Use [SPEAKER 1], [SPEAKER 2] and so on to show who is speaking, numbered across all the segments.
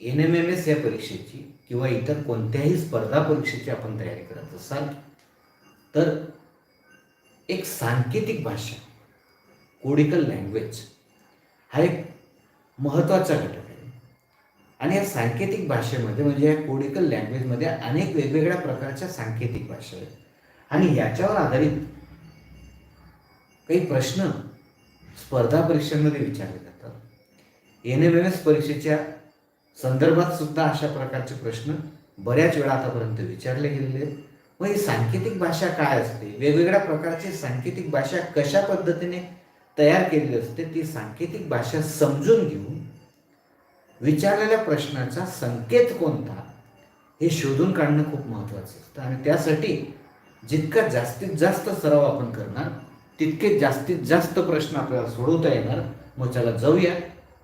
[SPEAKER 1] N M M S या परीक्षेची किंवा इतर कोणत्याही स्पर्धा परीक्षेची आपण तयारी करत असाल तर एक सांकेतिक भाषा कोडिकल लँग्वेज हा एक महत्त्वाचा घटक आहे. आणि या सांकेतिक भाषेमध्ये म्हणजे या कोडिकल लँग्वेजमध्ये अनेक वेगवेगळ्या प्रकारच्या सांकेतिक भाषा आहेत. आणि याच्यावर आधारित काही प्रश्न स्पर्धा परीक्षांमध्ये विचारले जातात. एन एम एम एस परीक्षेच्या संदर्भात सुद्धा अशा प्रकारचे प्रश्न बऱ्याच वेळा आतापर्यंत विचारले गेलेले आहेत. मग ही सांकेतिक भाषा काय असते? वेगवेगळ्या प्रकारची सांकेतिक भाषा कशा पद्धतीने तयार केलेली असते? ती सांकेतिक भाषा समजून घेऊन विचारलेल्या प्रश्नाचा संकेत कोणता हे शोधून काढणं खूप महत्त्वाचं असतं. आणि त्यासाठी जितका जास्तीत जास्त सराव आपण करणार तितके जास्तीत जास्त प्रश्न आपल्याला सोडवता येणार. मग चला जाऊया.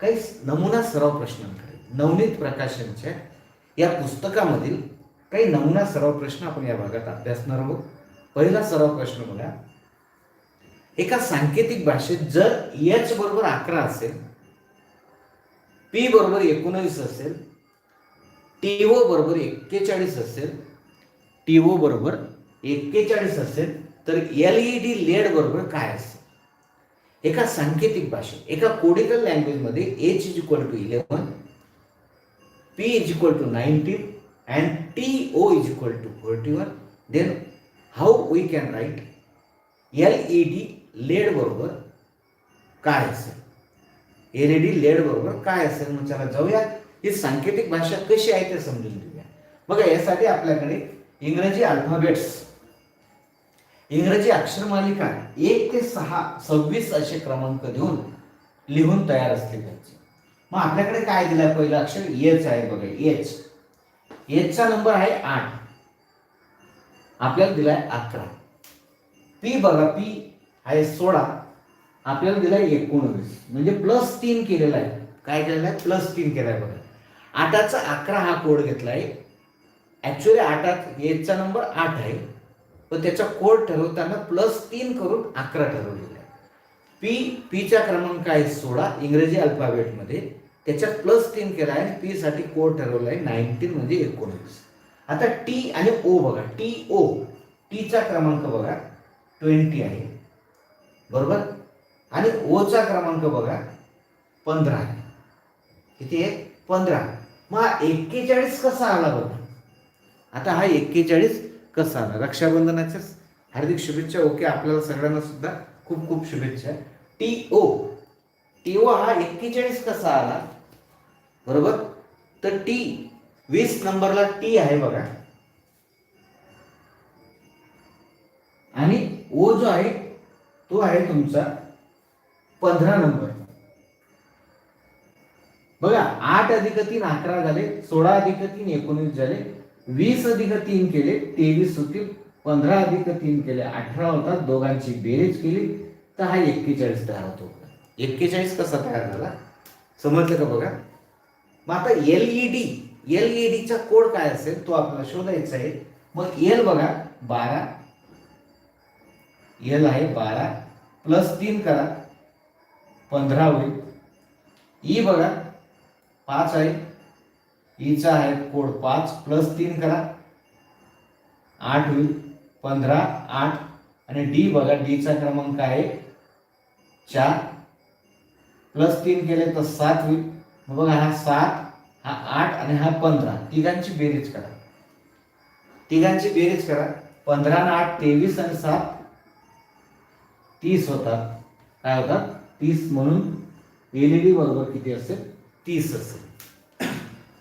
[SPEAKER 1] काही नमुना सराव प्रश्नांकडे. नवनीत प्रकाशनच्या या पुस्तकामधील काही नमुना सराव प्रश्न आपण या भागात अभ्यासणार आहोत. पहिला सराव प्रश्न बघा. एका सांकेतिक भाषेत जर एच बरोबर अकरा असेल पी बरोबर एकोणवीस असेल टी ओ बरोबर एक्केचाळीस असेल टी ओ बरोबर एक्केचाळीस असेल तर एल ई डी लेड बरोबर काय असेल? एका सांकेतिक भाषेत एका कोडिकल लँग्वेजमध्ये H is equal to eleven P is equal to nineteen and T O is equal to then how we can we can write L E D led बरोबर काय असेल? एल डी लेड बरोबर काय असेल? मग चला जाऊया. ही सांकेतिक भाषा कशी आहे ते समजून घेऊया. बघा यासाठी आपल्याकडे इंग्रजी अल्फाबेट्स इंग्रजी अक्षरमालिका एक ते सहा सव्वीस असे क्रमांक देऊन लिहून तयार असले पाहिजे. मग आपल्याकडे काय दिलं पहिलं अक्षर? एच आहे बघा एच एचचा नंबर आहे आठ. आपल्याला दिलाय अकरा. पी बघा पी आहे सोळा. आपल्याला दिलाय एकोणवीस. म्हणजे प्लस तीन केलेला आहे. काय केलेलं आहे? प्लस तीन केलाय बघा. आठाचा अकरा हा कोड घेतलाय. ॲक्च्युली आठात एचचा नंबर आठ आहे. पण त्याचा कोड ठरवताना प्लस तीन करून अकरा ठरवलेला पी पीचा क्रमांक आहे सोळा इंग्रजी अल्फाबेटमध्ये त्याच्यात प्लस तीन केला आहे. पीसाठी कोड ठरवला आहे नाईन्टीन म्हणजे एकोणवीस आता टी आणि ओ बघा. टी ओ टीचा क्रमांक बघा. ट्वेंटी आहे. बरोबर? आणि ओचा क्रमांक बघा. पंधरा आहे. किती आहे? पंधरा. मग हा एक्केचाळीस कसा आला बघा? आता हा एक्केचाळीस कसा आला? रक्षाबंधनाच्या हार्दिक शुभेच्छा. ओके आपल्याला सगळ्यांना सुद्धा. खूप खूप शुभेच्छा. टी ओ टी ओ हा एक्केचाळीस कसा आला? बरोबर? तर टी वीस नंबरला टी आहे बघा. आणि ओ जो आहे तो आहे तुमचा पंधरा नंबर. बघा आठ अधिक तीन अकरा झाले सोळा अधिक तीन एकोणीस झाले वीस अधिक तीन केले तेवीस होतील. पंधरा अधिक तीन केले अठरा होतात दोघांची बेरीज केली तर हा एक्केचाळीस तयार होतो एक्केचाळीस कसा तयार झाला? समजलं का बघा? मग आता L E D L E डीचा कोड काय असेल तो आपल्याला शोधायचा आहे. मग एल बघा बारा. एल आहे बारा प्लस तीन करा पंधरा होईल. ई बघा पाच आहे. ईचा आहे कोड पाच प्लस तीन करा आठ होईल. पंधरा आठ आणि डी बघा डीचा क्रमांक आहे चार. प्लस तीन केले तर सात होईल. बघा हा सात हा आठ आणि हा पंधरा. तिघांची बेरीज करा. तिघांची बेरीज करा. पंधरा आणि आठ तेवीस आणि सात. तीस होतात. काय होतात? तीस म्हणून एलईडी बरोबर किती असेल? तीस असेल.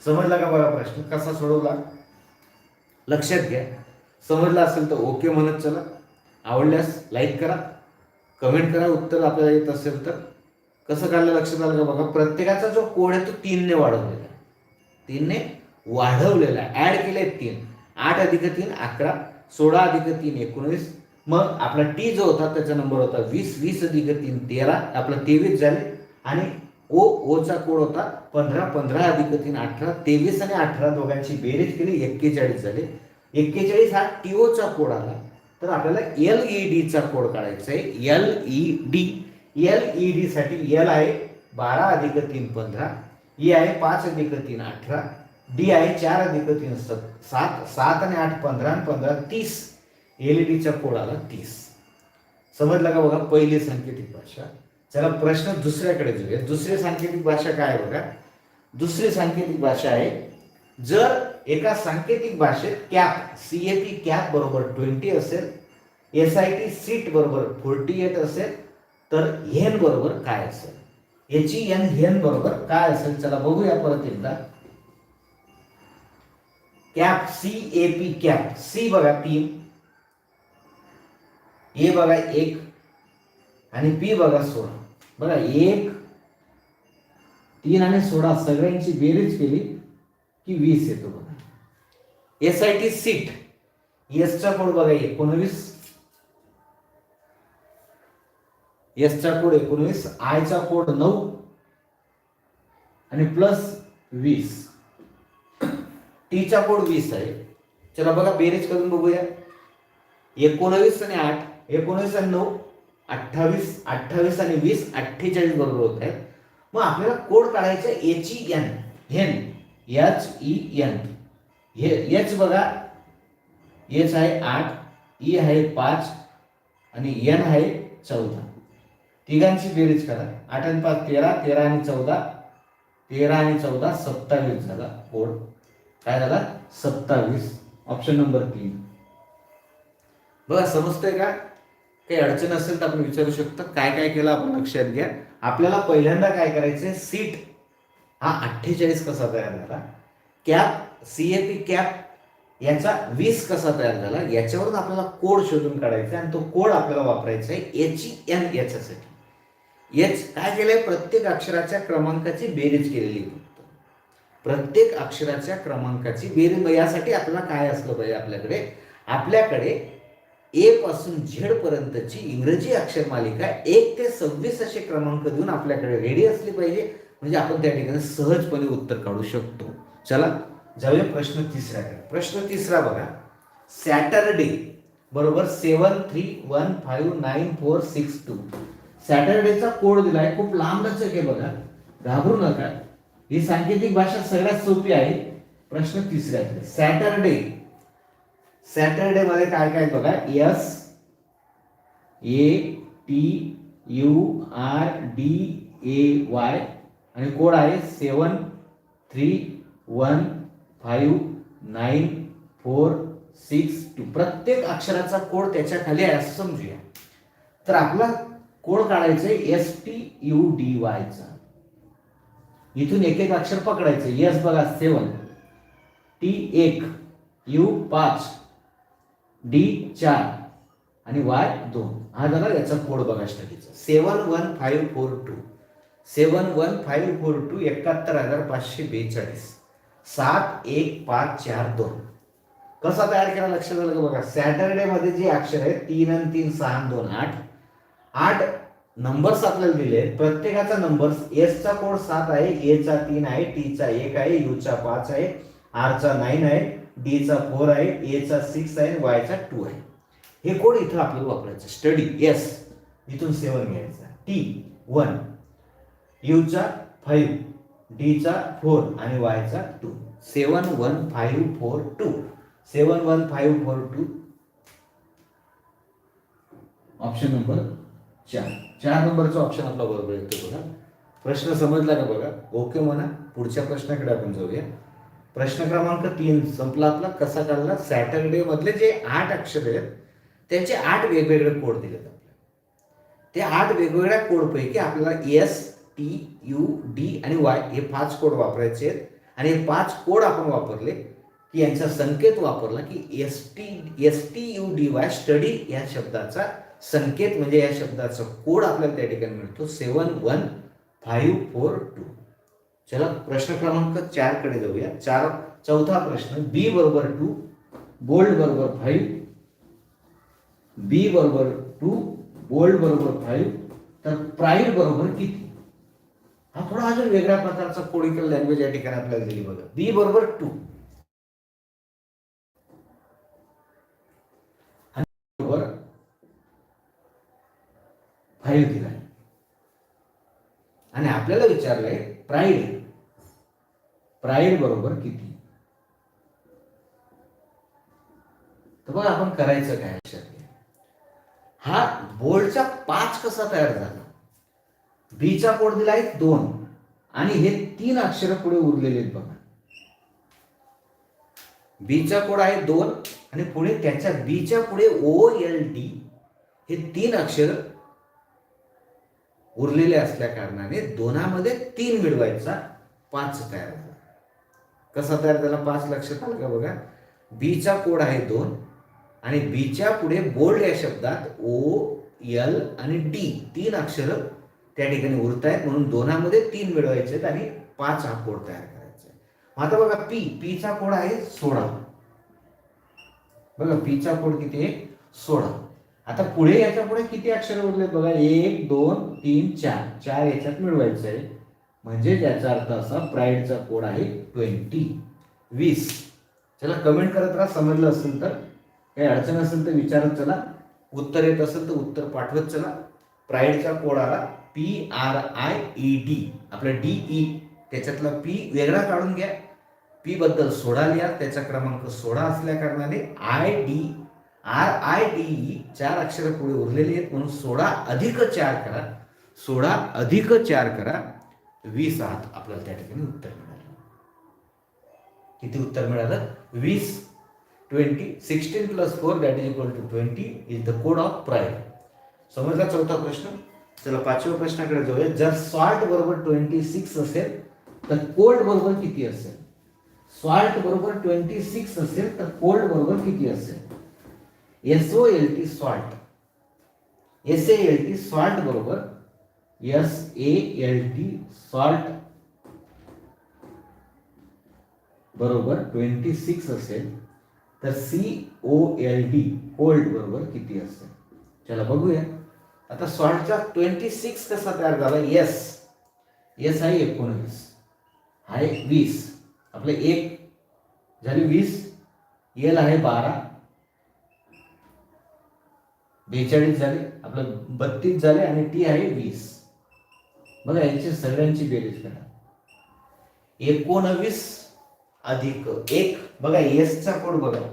[SPEAKER 1] समजला का बघा प्रश्न? कसा सोडवला? लक्षात घ्या. समजला असेल तर ओके म्हणत चला. आवडल्यास लाईक करा. कमेंट करा उत्तर आपल्याला येत असेल तर. कसं काढलं लक्षात आलं का बघा? प्रत्येकाचा जो कोड आहे तो तीनने वाढवलेला आहे. तीनने वाढवलेला आहे. ॲड केले तीन. आठ अधिक तीन अकरा. सोळा अधिक तीन एकोणवीस. मग आपला टी जो होता त्याचा नंबर होता वीस. वीस अधिक तीन तेरा. आपला तेवीस झाले. आणि ओ ओचा कोड होता पंधरा. पंधरा अधिक तीन अठरा. तेवीस आणि अठरा दोघांची बेरीज केली. एक्केचाळीस झाले. एक्केचाळीस हा टीओचा कोड आला. तर आपल्याला एल ई डीचा कोड काढायचा आहे. L E D L E डीसाठी एल आहे बारा अधिक तीन पंधरा. ई आहे पाच अधिक तीन अठरा. डी आहे चार अधिक तीन सत सात. सात आणि आठ पंधरा आणि पंधरा तीस. एल ई डीचा कोड आला तीस. समजलं का बघा? पहिली सांकेतिक भाषा. चला प्रश्न दुसऱ्याकडे जाऊया. दुसरी सांकेतिक भाषा काय आहे बघा? दुसरी सांकेतिक भाषा आहे. जर एका सांकेतिक भाषेत cap C A P cap बरोबर ट्वेंटी असेल एस आय टी सीट बरोबर फोर्टी एट असेल तर हेन बरोबर काय असेल? याची एन हेन बरोबर काय असेल? चला बघूया परत एकदा. Cap C A P cap. C बघा तीन. ए बघा एक आणि पी बघा सोळा. बघा एक तीन आणि सोळा सगळ्यांची बेरीज केली. की वीस येतो बघा. एस आय टी सीट एसचा कोड बघा एकोणवीस. एसचा कोड एकोणवीस आयचा कोड नऊ. आणि प्लस वीस. टीचा कोड वीस आहे. चला बघा बेरीज करून बघूया. एकोणवीस आणि आठ एकोणवीस आणि नऊ अठ्ठावीस अठ्ठावीस आणि वीस अठ्ठेचाळीस बरोबर होत आहेत. मग आपल्याला कोड काढायचा एची E N hen H E N हे एच बघा. एच आहे आठ ई आहे पाच आणि एन आहे चौदा. तिघांची बेरीज करा. आठ आणि पाच तेरा तेरा आणि चौदा. तेरा आणि चौदा सत्तावीस झाला. कोड काय झाला? सत्तावीस. ऑप्शन नंबर तीन. बघा समजतंय का? काही अडचण असेल तर आपण विचारू शकतो. काय काय केलं? आपण लक्षात घ्या. आपल्याला पहिल्यांदा काय करायचंय? सीट. हा अठ्ठेचाळीस कसा तयार झाला? Cap C A P cap याचा वीस कसा तयार झाला? याच्यावरून आपल्याला कोड शोधून काढायचा आणि तो कोड आपल्याला वापरायचा आहे एच एन याच्यासाठी. एच काय केलंय? प्रत्येक अक्षराच्या क्रमांकाची बेरीज केलेली फक्त. प्रत्येक अक्षराच्या क्रमांकाची बेरीज. यासाठी आपल्याला काय असलं पाहिजे आपल्याकडे? आपल्याकडे ए पासून झेड पर्यंतची इंग्रजी अक्षर मालिका एक ते सव्वीस असे क्रमांक देऊन आपल्याकडे रेडी असली पाहिजे. म्हणजे आपण त्या ठिकाणी सहजपणे उत्तर काढू शकतो. चला. जाऊया प्रश्न तिसऱ्याकडे प्रश्न तिसरा बघा. सॅटरडे बरोबर seven three one five nine four six two सॅटरडेचा code दिला आहे खूप लांब लचक आहे बघा. घाबरू नका. ही सांकेतिक भाषा सगळ्यात सोपी आहे. प्रश्न तिसऱ्याकडे सॅटरडे सॅटरडे मध्ये काय काय बघा? S A T U R D A Y आणि कोड आहे seven three one five nine four six two. प्रत्येक अक्षराचा कोड त्याच्याखाली आहे असं समजूया. तर आपला कोड काढायचं एस टी यू डी वायचा इथून एक एक अक्षर पकडायचं एस बघा सेवन टी एक यू पाच डी चार आणि वाय दोन. हा झाला याचा कोड बघा स्टडीचा. Seven one five four two seven one five four two एकाहत्तर हजार पाचशे बेचाळीस सात एक पाच चार दोन. कसा तयार केला लक्षात आलं का बघा? सॅटरडेमध्ये जी जे अक्षर आहेत तीन आणि तीन सहा दोन आठ. आठ नंबर्स आपल्याला दिले आहेत. प्रत्येकाचा नंबर एसचा कोड सात आहे एचा तीन आहे टीचा एक आहे यूचा पाच आहे आरचा नाईन आहे डीचा फोर आहे एचा सिक्स आहे वायचा टू आहे. हे कोड इथं आपल्याला वापरायचं स्टडी एस इथून सेवन घ्यायचा टी वन यूचा फाईव्ह डीचा फोर आणि वायचा two. Seven one five four two. Seven one five four two. Option number चार. चार नंबरचा ऑप्शन आपला बरोबर येतो बघा. प्रश्न समजला का बघा? ओके म्हणा. पुढच्या प्रश्नाकडे आपण जाऊया. प्रश्न क्रमांक तीन संपला आपला. कसा काढला सॅटरडे मधले जे आठ अक्षर आहेत त्याचे आठ वेगवेगळे कोड दिलेत आपल्याला. ते आठ वेगवेगळ्या कोडपैकी आपल्याला एस टी यू डी आणि वाय हे पाच कोड वापरायचे आहेत. आणि हे पाच कोड आपण वापरले की यांचा संकेत वापरला की S T S T U D Y study या शब्दाचा संकेत म्हणजे या शब्दाचा कोड आपल्याला त्या ठिकाणी मिळतो. Seven one five four two चला प्रश्न क्रमांक चारकडे जाऊया. चार चौथा प्रश्न बी बरोबर टू बोल्ड बरोबर फाईव्ह बी बरोबर टू बोल्ड बरोबर फाईव्ह तर प्राईड बरोबर किती? हा थोडा अजून वेगळ्या प्रकारचा कोडिकल लँग्वेज या ठिकाणी आपल्याला दिली बघा. बी बरोबर टू बरोबर फाईव्ह दिलाय आणि आपल्याला विचारलंय प्राईड प्राईड बरोबर किती? तर बघा आपण करायचं काय लक्षात घ्या. हा बोर्डचा पाच कसा तयार झाला? बीचा कोड दिला आहे दोन. आणि हे तीन अक्षर पुढे उरलेले आहेत बघा. बीचा कोड आहे दोन आणि पुढे त्याच्या बीच्या पुढे ओ एल डी हे तीन अक्षर उरलेले असल्या कारणाने दोनामध्ये तीन मिळवायचा पाच तयार झाला कसा तयार झाला? पाच लक्षात आलं का बघा? बीचा कोड आहे दोन आणि बीच्या पुढे बोल्ड या शब्दात ओ एल आणि डी तीन अक्षर त्या ठिकाणी उरत आहेत म्हणून दोनामध्ये तीन मिळवायचे आहेत आणि पाच हा कोड तयार करायचा आहे मग आता बघा पी पीचा कोड आहे सोळा. बघा पीचा कोड किती आहे? सोळा. आता पुढे याच्यापुढे किती अक्षर उरले बघा? एक दोन तीन चार. चार याच्यात मिळवायचं आहे म्हणजे याचा अर्थ असा प्राईडचा कोड आहे ट्वेंटी. वीस. चला कमेंट करत राहा. समजलं असेल तर. काही अडचण असेल तर विचारत चला. उत्तर येत असेल तर उत्तर पाठवत चला. प्राईडचा कोड आला. P R I E D आपलं डी ई त्याच्यातला पी वेगळा काढून घ्या. पी बद्दल सोळा लिहा. त्याचा क्रमांक सोळा असल्या कारणाने I D R I D E चार अक्षर पुढे उरलेली आहेत. म्हणून सोळा अधिक चार करा. सोळा अधिक चार करा. वीस आहात. आपल्याला त्या ठिकाणी उत्तर मिळालं. किती उत्तर मिळालं? वीस. Twenty. Sixteen plus four that is equal to twenty is the code of pride समजला चौथा प्रश्न? चला, पाचव्या प्रश्नाकडे जाऊया. जर सॉल्ट बरोबर ट्वेंटी सिक्स असेल, तर कोल्ड बरोबर किती असेल? सॉल्ट बरोबर ट्वेंटी सिक्स असेल, तर कोल्ड बरोबर किती असेल? S O L T salt S A L T salt बरोबर S A L T salt बरोबर ट्वेंटी सिक्स असेल, तर C O L D cold बरोबर किती असेल? चला, बघूया. आता सॉल्टचा ट्वेंटी सिक्स कसा तयार झाला? येस येस आहे एकोणवीस. आहे वीस. आपलं एक झाली वीस. एल आहे बारा. बेचाळीस झाले. आपलं बत्तीस झाले आणि टी आहे वीस. बघा यांची सगळ्यांची बेरीज करा. एकोणवीस अधिक एक. बघा एसचा कोड बघा.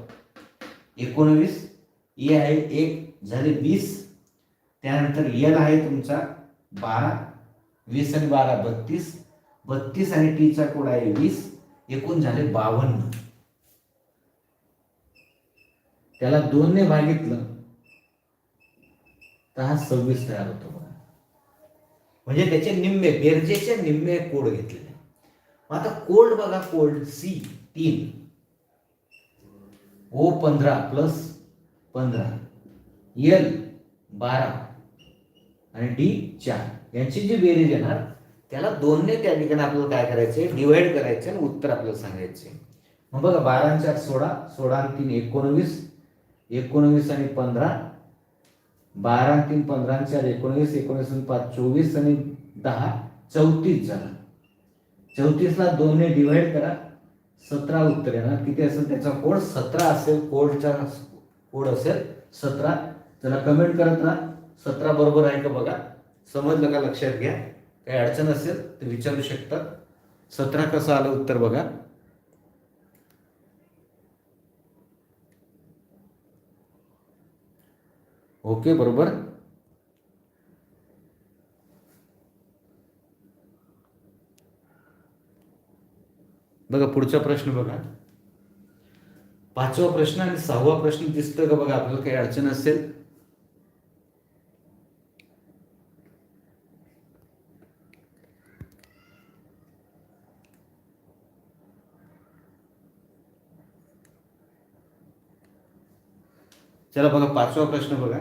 [SPEAKER 1] एकोणवीस. ए आहे एक. झाले वीस. त्यानंतर एल आहे तुमचा बारा वीस आणि बारा बत्तीस. बत्तीस आणि टीचा कोड आहे वीस. एकूण झाले बावन्न. त्याला दोनने भागितलं तर हा सव्वीस तयार होतो बघा. म्हणजे त्याचे निम्मे बेरजेचे निम्मे कोड घेतलेले. आता कोल्ड बघा कोल्ड सी तीन. ओ पंधरा प्लस पंधरा. एल बारा. आणि डी चार. यांची जी बेरीज येणार त्याला दोनने त्या ठिकाणी आपल्याला काय करायचे डिवाइड करायचे आणि उत्तर आपल्याला सांगायचे मग बघा बारा चार सोळा सोळा आणि तीन एकोणवीस एकोणवीस आणि पंधरा बारा तीन पंधरा चार एकोणवीस एकोणवीस आणि पाच चोवीस आणि दहा चौतीस झाला. चौतीसला दोनने डिवाइड करा. सतरा उत्तर येणार किती असेल त्याचा कोड? सतरा असेल कोडचा कोड असेल सतरा. त्याला कमेंट करत राहा. सतरा बरोबर आहे का बघा? समजलं का लक्षात घ्या. काही अडचण असेल तर विचारू शकता. सतरा कसं आलं उत्तर बघा. ओके बरोबर. बघा पुढचा प्रश्न बघा. पाचवा प्रश्न आणि सहावा प्रश्न दिसतोय का बघा? आपल्याला काही अडचण असेल चला बघा पाचवा प्रश्न बघा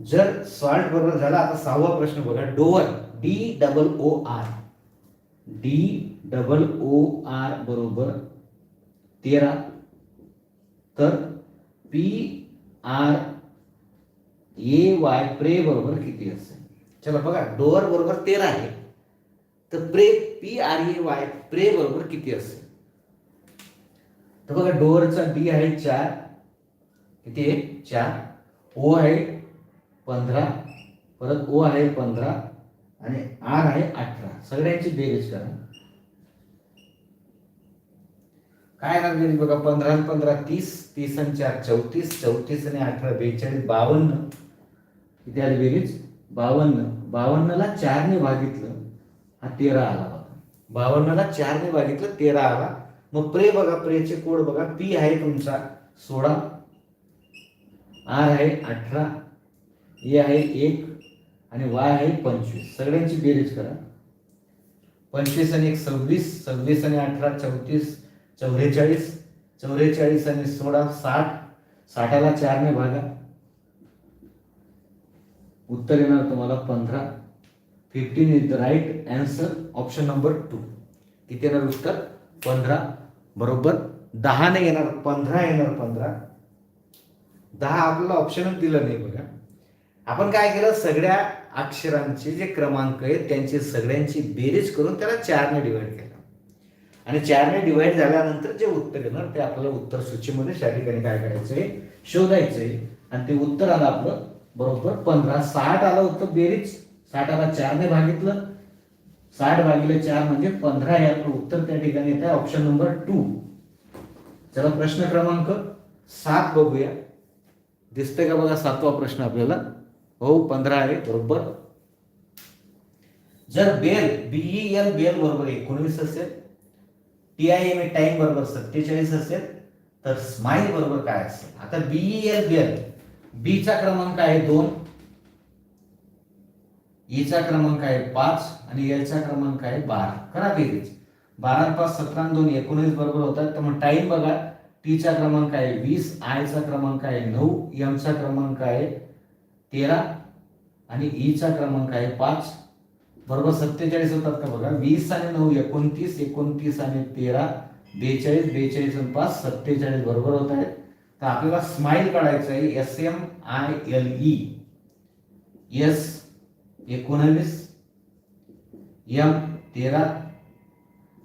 [SPEAKER 1] जर सॉल्ट बरोबर झाला, आता सहावा प्रश्न बघा door D double O R D double O R बरोबर तेरा. तर पी आर ए वाय प्रे बरोबर किती असेल? चला, बघा, डोअर बरोबर तेरा आहे. तर प्रे पी आर ए वाय प्रे बरोबर किती असेल तर बघा डोअरचा बी आहे चार. किती आहे? चार. ओ आहे पंधरा. परत ओ आहे पंधरा. आणि आर आहे अठरा. सगळ्यांची बेरीज करा. काय येणार बघा पंधरा आणि पंधरा तीस. तीस आणि चार चौतीस. चौतीस आणि अठरा बेचाळीस बावन्न. किती आली बेरीज? बावन्न. बावन्नला चारने भागितलं. हा तेरा आला बघा. बावन्नला चारने भागितलं तेरा आला. मग प्रे बघा प्रेचे कोड बघा. पी आहे तुमचा सोळा. आर आहे अठरा. ए आहे एक. आणि वाय आहे पंचवीस. सगळ्यांची बेरीज करा. पंचवीस आणि एक सव्वीस. सव्वीस आणि अठरा चौतीस. चौवेचाळीस चौवेचाळीस आणि सोळा साठ. साठाला चारने भागा. उत्तर येणार तुम्हाला पंधरा. Fifteen is the right answer option number two किती येणार उत्तर? पंधरा. बरोबर? दहाने येणार. पंधरा येणार पंधरा. दहा आपल्याला ऑप्शनच दिलं नाही बघा. आपण काय केलं? सगळ्या अक्षरांचे जे क्रमांक आहेत त्यांची सगळ्यांची बेरीज करून त्याला चारने डिवाईड केलं. आणि चारने डिवाईड झाल्यानंतर जे उत्तर येणार ते आपल्याला उत्तर सूचीमध्ये त्या ठिकाणी काय शोधायचं आहे आणि ते उत्तर आलं आपलं. बरोबर? पंधरा. साठ आलं होतं बेरीज. साठाला चारने भागितलं. साठ भागिले चार म्हणजे पंधरा हे उत्तर त्या ठिकाणी येत आहे. ऑप्शन नंबर टू चला प्रश्न क्रमांक सात बघूया. दिसतंय का बघा सातवा प्रश्न आपल्याला? हो पंधरा आहे. बरोबर. जर बेल बीई एल बेल बरोबर एकोणवीस असेल T I M A time बरोबर सत्तेचाळीस असेल तर स्माईल बरोबर काय असेल? आता बीई एल बेल बीचा क्रमांक आहे दोन. ईचा क्रमांक आहे पाच आणि एलचा क्रमांक आहे बारा. करा बेरीज. बारा पाच सतरा दोन एकोणीस बरोबर होतात. तर मग टाईम बघा. टीचा क्रमांक आहे वीस आयचा क्रमांक आहे नऊ एमचा क्रमांक आहे तेरा आणि ईचा क्रमांक आहे पाच. बरोबर सत्तेचाळीस होतात का बघा? वीस आणि नऊ एकोणतीस एकोणतीस आणि तेरा बेचाळीस बेचाळीस आणि पाच सत्तेचाळीस बरोबर होत आहेत. तर आपल्याला स्माईल काढायचं आहे. S M I L E S एकोणावीस एम तेरा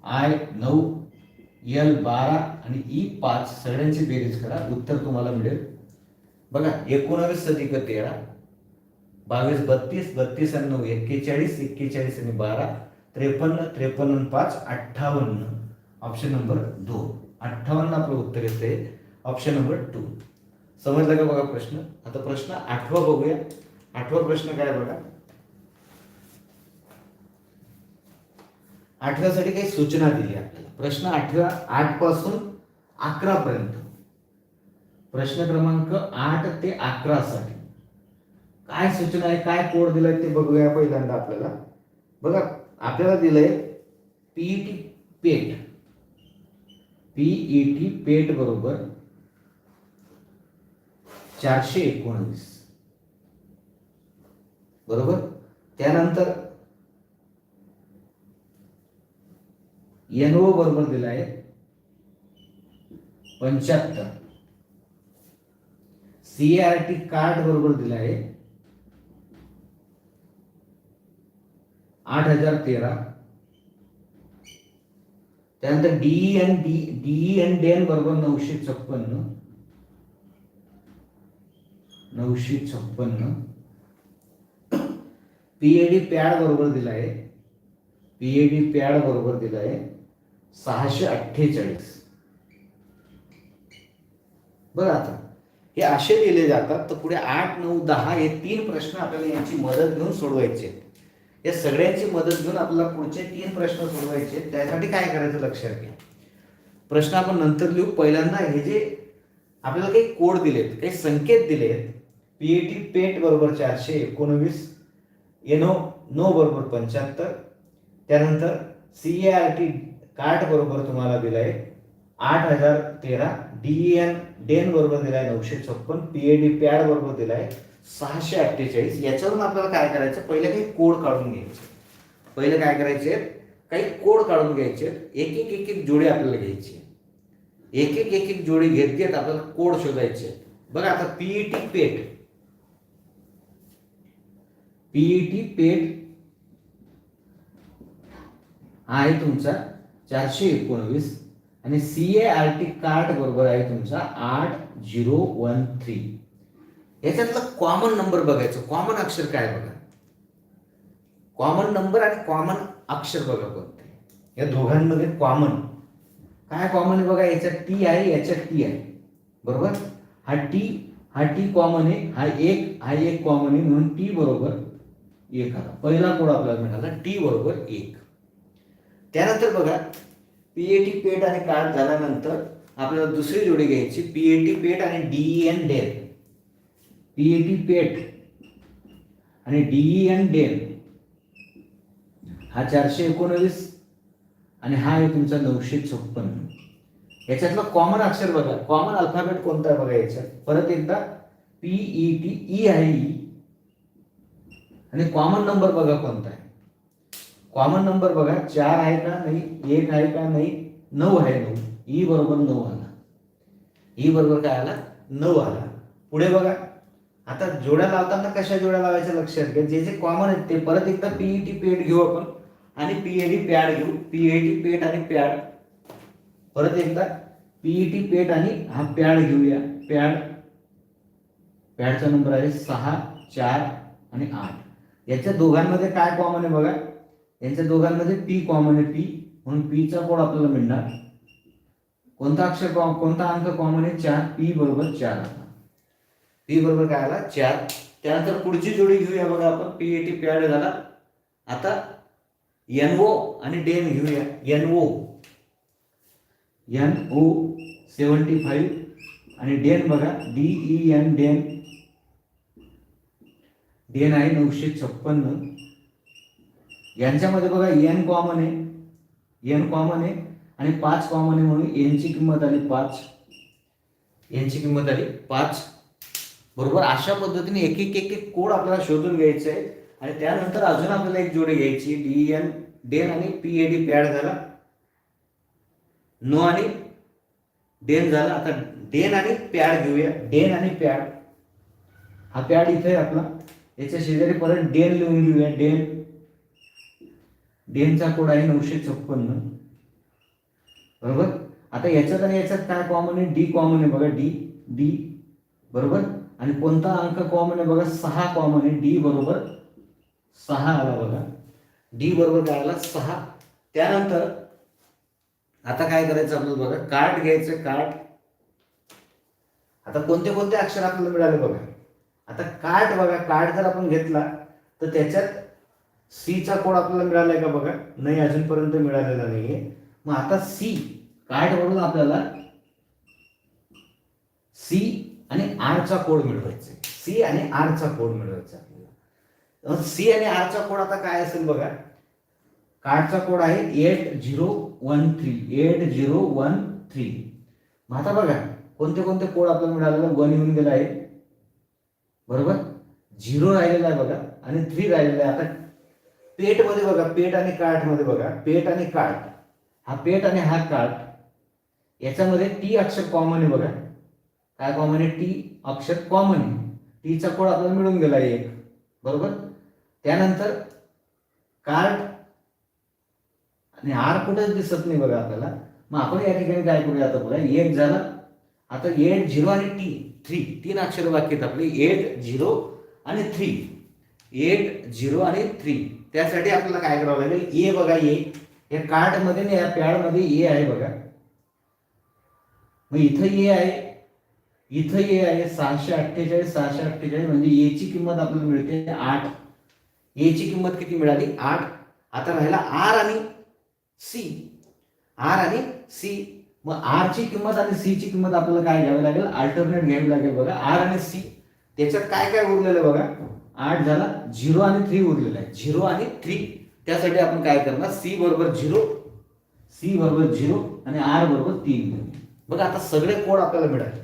[SPEAKER 1] आय नऊ एल बारा आणि ई पाच सगळ्यांची बेरीज करा. उत्तर तुम्हाला मिळेल. बघा एकोणावीस अधिक तेरा बावीस बत्तीस बत्तीस आणि नऊ एक्केचाळीस एक्केचाळीस आणि बारा त्रेपन्न त्रेपन्न पाच अठ्ठावन्न. ऑप्शन नंबर दोन. अठ्ठावन्न आपलं उत्तर येते ऑप्शन नंबर टू समजलं का बघा प्रश्न? आता प्रश्न आठवा बघूया. आठवा प्रश्न काय बघा? आठव्यासाठी काही सूचना दिली आपल्याला. प्रश्न आठव्या आठपासून अकरा पर्यंत. प्रश्न क्रमांक आठ ते अकरा साठी काय सूचना आहे? काय कोड दिलाय ते बघूया पहिल्यांदा आपल्याला. बघा आपल्याला दिलंय पीईटी पेट. पीईटी पेट बरोबर चारशे एकोणवीस. बरोबर? त्यानंतर एनओ बरोबर दिलाय पंच्याहत्तर. टी कार्ड बरोबर दिलाय आठ हजार तेरा. त्यानंतर D E N D D E N den बरोबर नऊशे छप्पन्न नऊशे छप्पन्न पीएडी पॅड बरोबर दिलाय पीएडी पॅड बरोबर दिलाय सहाशे अठ्ठेचाळीस. बघा आता हे असे लिहिले जातात तर पुढे आठ नऊ दहा हे तीन प्रश्न आपल्याला यांची मदत घेऊन सोडवायचे. आहेत. या सगळ्यांची मदत घेऊन आपल्याला पुढचे तीन प्रश्न सोडवायचे. त्यासाठी काय करायचं लक्षात घ्या. प्रश्न आपण नंतर लिहू. पहिल्यांदा हे जे आपल्याला काही कोड दिलेत काही संकेत दिलेत पीएटी पेंट बरोबर चारशे एकोणवीस एनो नो बरोबर पंच्याहत्तर त्यानंतर C A R T cart बरोबर तुम्हाला दिलाय. आठ हजार तेरा. डी एन डेन बरोबर दिलाय नऊशे छप्पन. पीएडी पॅड बरोबर दिलाय सहाशे अठ्ठेचाळीस. याच्यावरून आपल्याला काय करायचं? पहिले काही कोड काढून घ्यायचे. पहिले काय करायचे? काही कोड काढून घ्यायचे. एक एक एक एक जोडी आपल्याला घ्यायची. एक एक एक एक जोडी घेत घेत आपल्याला कोड शोधायचे. बघा आता पीईटी पेट पीईटी पेट हा आहे तुमचा. चारशे एकोणवीस आणि C A R T card बरोबर आहे तुमचा आठ झिरो वन थ्री. याच्यातला कॉमन नंबर बघायचं. कॉमन अक्षर काय बघा? कॉमन नंबर आणि कॉमन अक्षर बघा कोणते. या दोघांमध्ये कॉमन काय कॉमन आहे बघा? याच्यात टी आहे याच्यात टी आहे. बरोबर? हा टी हा टी कॉमन आहे हा एक हा एक कॉमन आहे म्हणून टी बरोबर एक आला. पहिला कोड आपल्याला मिळाला टी बरोबर एक. त्यानंतर बघा पीएटी पेट आणि कार्ड झाल्यानंतर आपल्याला दुसरी जोडी घ्यायची पीएटी पेट आणि D E N den P A T pet आणि डीई एन डेल. हा चारशे एकोणवीस आणि हा आहे तुमचा नऊशे छप्पन्न याच्यातलं कॉमन अक्षर बघा कॉमन अल्फाबेट कोणता आहे बघा याच्यात? परत एकदा पीई टी ई आहे ई आणि कॉमन नंबर बघा कोणता आहे. कॉमन नंबर बघा चार आहे का नाही एक आहे का नाही नऊ आहे नऊ ई बरोबर नऊ आला. ई बरोबर काय आला? नऊ आला. पुढे बघा. आता जोड्या लावताना कशा जोड्या लावायच्या लक्षात घ्या. जे जे कॉमन आहेत ते परत एकदा पीईटी पेट घेऊ आपण. आणि पीएडी पॅड घेऊ. पीएटी पेट आणि पॅड परत एकदा पीईटी पेट आणि हा पॅड घेऊया. पॅड पॅडचा नंबर आहे सहा चार आणि आठ. याच्या दोघांमध्ये काय कॉमन आहे बघा? यांच्या दोघांमध्ये पी कॉमन आहे पी म्हणून पीचा कोड आपल्याला मिळणार. कोणता अक्षर कोणता अंक कॉमन आहे? चार. पी बरोबर चार. आला पी बरोबर काय आला? चार. त्यानंतर पुढची जोडी घेऊया बघा आपण. पी ए टी पॅड झाला. आता एन ओ आणि डेन घेऊया. N O N O seventy five आणि डेन बघा. D E N den den आहे नऊशे छप्पन्न. यांच्यामध्ये बघा एन कॉमन आहे. एन कॉमन आहे आणि पाच कॉमन आहे म्हणून एनची किंमत आली पाच. एनची किंमत आली पाच. बरोबर? अशा पद्धतीने एक एक एक एक कोड आपल्याला शोधून घ्यायचं आहे. आणि त्यानंतर अजून आपल्याला एक जोडी घ्यायची डी एन डेन आणि पी ए डी पॅड झाला. नो आणि डेन झाला. आता डेन आणि पॅड घेऊया. डेन आणि पॅड हा पॅड इथे आहे आपला. याच्या शेजारी परत डेन लिहून घेऊया. डेन डेनचा कोड आहे नऊशे छप्पन्न. बरोबर? आता याच्यात आणि याच्यात काय कॉमन आहे? डी कॉमन आहे बघा डी डी बरोबर? आणि कोणता अंक कॉमन आहे बघा? सहा कॉमन आहे. डी बरोबर सहा आला बघा. डी बरोबर काय आला? सहा. त्यानंतर आता काय करायचं आपल्याला बघा? कार्ड घ्यायचं कार्ड आता कोणते कोणते अक्षर आपल्याला मिळाले बघा? आता कार्ड बघा कार्ड जर आपण घेतला तर त्याच्यात सीचा कोड आपल्याला मिळालाय का बघा? नाही अजूनपर्यंत मिळालेला नाहीये. मग आता सी कार्ड म्हणून आपल्याला सी आणि आरचा कोड मिळवायचा सी आणि आरचा कोड मिळवायचा आपल्याला. सी आणि आरचा कोड आता काय असेल बघा? कार्डचा कोड आहे eight zero one three eight zero one three मग आता बघा कोणते कोणते कोड आपल्याला मिळालेला? वन येऊन गेला आहे. बरोबर? झिरो राहिलेला आहे बघा आणि थ्री राहिलेला आहे. आता पेटमध्ये बघा पेट आणि कार्टमध्ये बघा पेट आणि कार्ट हा पेट आणि हा कार्ट याच्यामध्ये टी अक्षर कॉमन आहे बघा. काय कॉमन आहे? टी अक्षर कॉमन आहे. टीचा कोड आपल्याला मिळून गेला एक. बरोबर? त्यानंतर कार्ट आणि आर कुठेच दिसत नाही बघा आपल्याला. मग आपण या ठिकाणी काय करूया आता बघा? एक झाला. आता एट झिरो आणि टी थ्री. तीन अक्षर वाक्य आहेत आपले. एट झिरो आणि थ्री. एट झिरो आणि थ्री. त्यासाठी आपल्याला काय करावं लागेल? ए बघा ए. या कार्डमध्ये ना या पॅडमध्ये ए आहे बघा. मग इथं ए आहे. इथं ए आहे. सहाशे अठ्ठेचाळीस सहाशे अठ्ठेचाळीस म्हणजे ए ची किंमत आपल्याला मिळते आठ. ए ची किंमत किती मिळाली? आठ. आता राहिला आर आणि सी. आर आणि सी. मग आर ची किंमत आणि सी ची किंमत आपल्याला काय घ्यावी लागेल? अल्टरनेट घ्यावी लागेल बघा. आर आणि सी. त्याच्यात काय काय उरलेलं बघा? आठ झाला झिरो आणि थ्री उरलेला आहे. झिरो आणि थ्री त्यासाठी आपण काय करणार? सी बरोबर झिरो सी बरोबर झिरो आणि आर बरोबर तीन. बघा आता सगळे कोड आपल्याला मिळाले.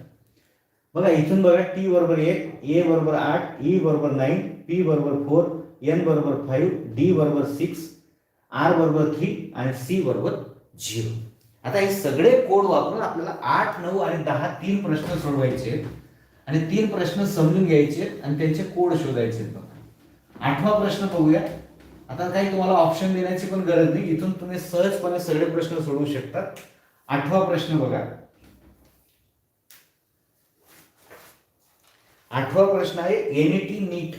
[SPEAKER 1] बघा इथून बघा टी बरोबर एक ए बरोबर आठ ई बरोबर नाईन पी बरोबर फोर एन बरोबर फाईव्ह डी बरोबर सिक्स आर बरोबर थ्री आणि सी बरोबर झिरो. आता हे सगळे कोड वापरून आपल्याला आठ नऊ आणि दहा तीन प्रश्न सोडवायचे आहेत. आणि तीन प्रश्न समजून घ्यायचे आणि त्यांचे कोड शोधायचे बघा. आठवा प्रश्न बघूया. आता काही तुम्हाला ऑप्शन देण्याची पण गरज नाही. इथून तुम्ही सहजपणे सगळे प्रश्न सोडवू शकतात आठवा प्रश्न बघा. आठवा प्रश्न आहे N E T neat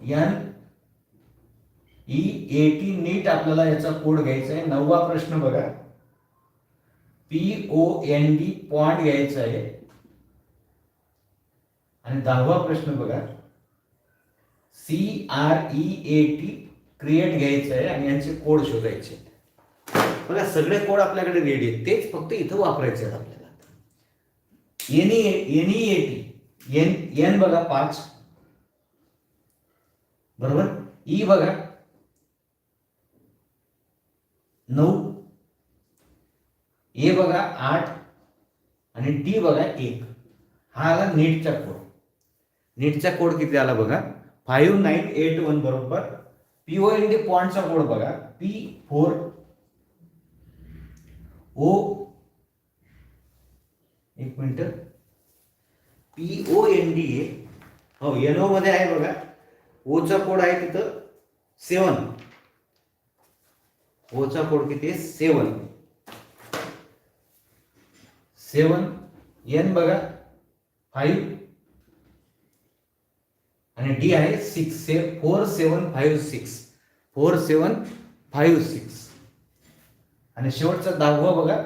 [SPEAKER 1] N E A T neat आपल्याला याचा कोड घ्यायचा आहे. नववा प्रश्न बघा. P O N D point घ्यायचा आहे. आणि दहावा प्रश्न बघा. C R E A T create घ्यायचं आहे आणि यांचे कोड शोधायचे बघा सगळे कोड आपल्याकडे रेडी आहेत. तेच फक्त इथं वापरायचे आहेत आपल्याला. N N E A T N N बघा पाच. बरोबर? ई बघा. नऊ. ए बघा आठ. आणि टी बघा एक. हा आला नीटचा कोड नीटचा कोड किती आला बघा? फाईव्ह नाईन एट वन बरोबर. पी ओ एन डी पॉइंटचा कोड बघा. P four O. एक minute. P O N D A. हो एन ओ मध्ये आहे बघा. ओचा कोड आहे तिथं सेवन. ओचा कोड किती आहे? सेवन. सेवन. एन बघा. फाईव्ह. आणि डी आहे सिक्स से four seven five six four seven five six आणि शेवटचा दहावा बघा.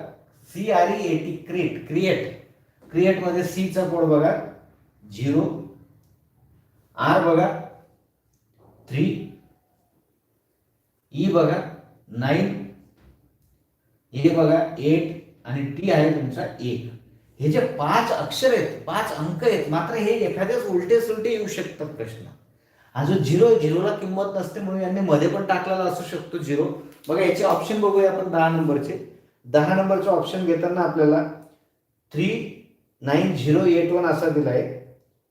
[SPEAKER 1] C R E A T create create क्रिएटमध्ये सीचा कोड बघा. झिरो आर बघा. थ्री ई e बघा. नाईन ए बघा. एट आणि टी आहे तुमचा एक. हे जे पाच अक्षर आहेत पाच अंक आहेत मात्र हे एखाद्याच उलटे सुलटे येऊ शकतात प्रश्न. हा जो झिरो झिरोला किंमत नसते म्हणून यांनी मध्ये पण टाकलेला असू शकतो झिरो. बघा याचे ऑप्शन बघूया आपण दहा नंबरचे. दहा नंबरचे ऑप्शन घेताना आपल्याला three nine zero eight one असा दिलाय.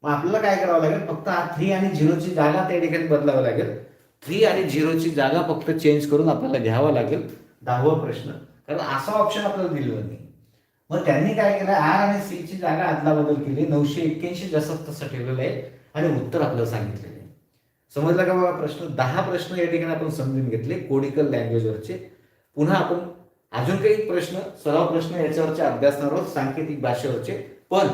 [SPEAKER 1] मग आपल्याला काय करावं लागेल? फक्त हा थ्री आणि झिरोची जागा त्या ठिकाणी बदलावं लागेल. थ्री आणि झिरोची जागा फक्त चेंज करून आपल्याला घ्यावा लागेल. दहावा प्रश्न. कारण असा ऑप्शन आपल्याला दिलेला नाही. मग त्यांनी काय केलं? आर आणि सी ची जागा अदलाबदल केली. नऊशे एक्क्याऐंशी जसं तसं ठेवलेलं आहे. आणि उत्तर आपल्याला सांगितलेलं आहे. समजलं का बाबा प्रश्न? दहा प्रश्न या ठिकाणी आपण समजून घेतले. कोडिकल लँग्वेजवरचे. पुन्हा आपण अजून काही प्रश्न सराव प्रश्न याच्यावरचे अभ्यासणार आहोत. सांकेतिक भाषेवरचे. पण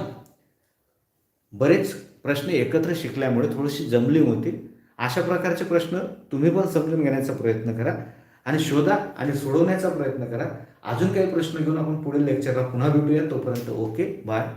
[SPEAKER 1] बरेच प्रश्न एकत्र शिकल्यामुळे थोडीशी जमली होती. अशा प्रकारचे प्रश्न तुम्ही पण समजून घेण्याचा प्रयत्न करा. आणि शोधा आणि सोडवण्याचा प्रयत्न करा. अजून काही प्रश्न घेऊन आपण पुढील लेक्चरला पुन्हा भेटूया. तोपर्यंत ओके बाय